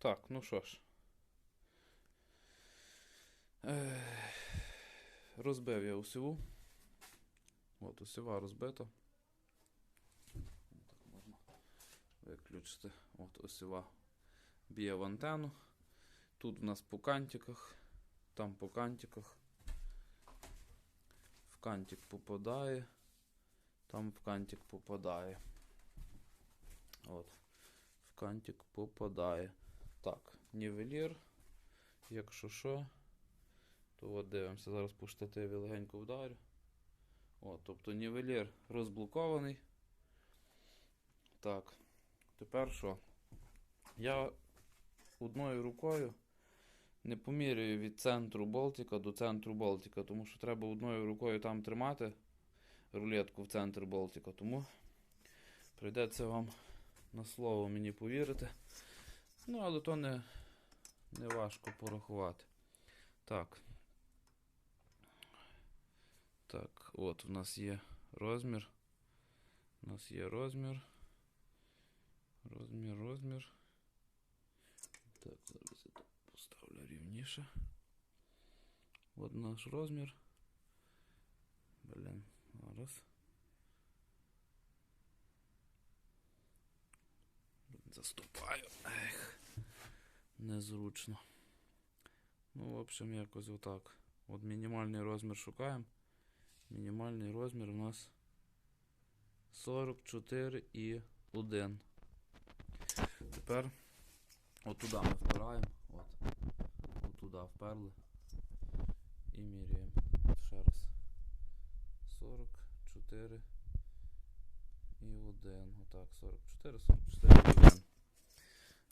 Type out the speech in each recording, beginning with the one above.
Так, ну що ж. Розбив я усіву. От усіва розбита. Так можна виключити. От усіва б'є в антенну. Тут в нас по кантиках, там по кантиках. В кантик попадає, там в кантик попадає. От. В кантик попадає. Так, нівелір. Якщо що, то от дивимося. Зараз по штативі легенько вдарю. От, тобто нівелір розблокований. Так. Тепер що? Я одною рукою не поміряю від центру болтика до центру болтика, тому що треба одною рукою там тримати рулетку в центр болтика. Тому прийдеться вам на слово мені повірити. Ну, але то не, не важко порахувати. Так. Так, от у нас є розмір. У нас є розмір. Розмір, розмір. Так, зараз я тут поставлю рівніше. От наш розмір. Блін, зараз. Заступаю. Ех, незручно. Ну, в общем, якось отак. От мінімальний розмір шукаємо. Мінімальний розмір у нас 44 і 1. Тепер отуда ми впираємо. От. Отуда вперли. І міряємо. Ще раз. 44 і 1. Отак, 44, 44 і 1.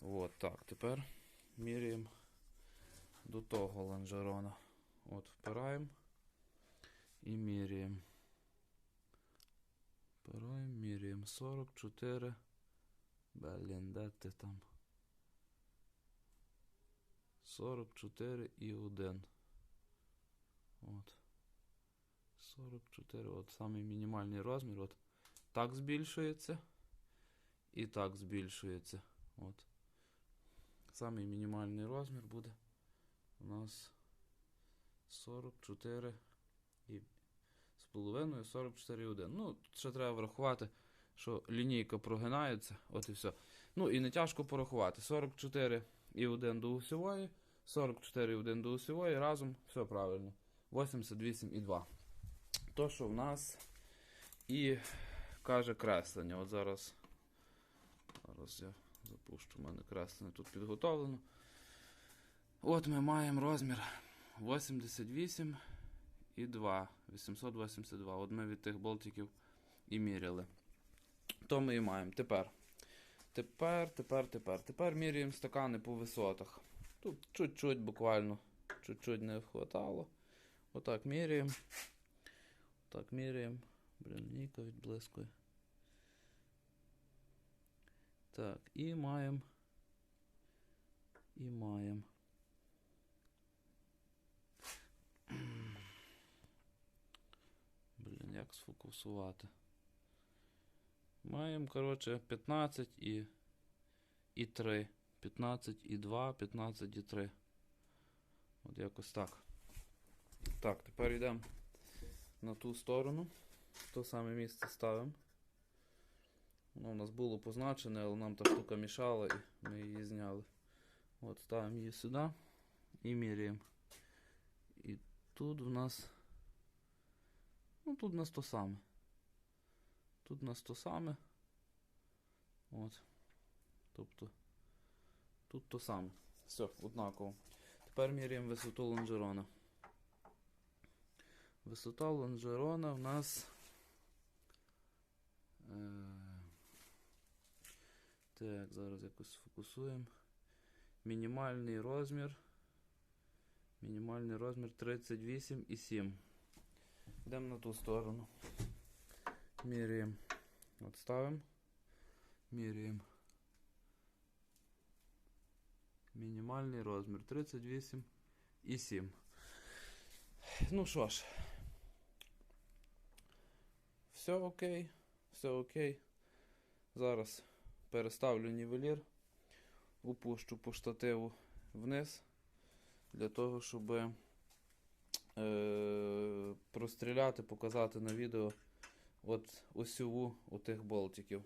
От так. Тепер міряємо до того лонжерона. От впираємо і міряємо. Впираємо, міряємо. 44. Блін, де ти там? 44 і 1. От. 44. От самий мінімальний розмір. От. Так збільшується. І так збільшується. От. Самий мінімальний розмір буде у нас 44 і з половиною 44 і 1. Ну, тут ще треба врахувати, що лінійка прогинається. От і все. Ну і не тяжко порахувати. 44 і 1 до усівої, 44 і 1 до усівої, разом все правильно. 88 і 2. То, що в нас і каже креслення. От зараз, зараз я запущу, у мене креслення тут підготовлено. От ми маємо розмір 88 і 2. 882. От ми від тих болтиків і міряли. То ми і маємо. Тепер. Тепер, тепер, тепер. Тепер міряємо стакани по висотах. Тут чуть-чуть буквально, чуть-чуть не вхватало. Отак міряємо. Так міряємо. Блін, лінійка відблискує. Так, і маємо. І маємо. Блін, як сфокусувати? Маємо, коротше, 15 і, і 3. 15 і 2, 15 і 3. От якось так. Так, тепер йдемо на ту сторону. В то саме місце ставимо. Воно у нас було позначене, але нам та штука мішала і ми її зняли. От, ставимо її сюди і міряємо. І тут в нас. Ну, тут у нас то саме. Тут у нас то саме. От. Тобто. Тут то саме. Все, однаково. Тепер міряємо висоту лонжерона. Висота лонжерона в нас. Е... Так, зараз якось сфокусуємо. Мінімальний розмір. Мінімальний розмір 38,7. Йдемо на ту сторону. Міряємо. От ставимо. Міряємо. Мінімальний розмір 38 і 7. Ну що ж. Все окей. Все окей. Зараз переставлю нівелір. упущу по штативу вниз для того, щоб е, простріляти, показати на відео от осьову у тих болтиків.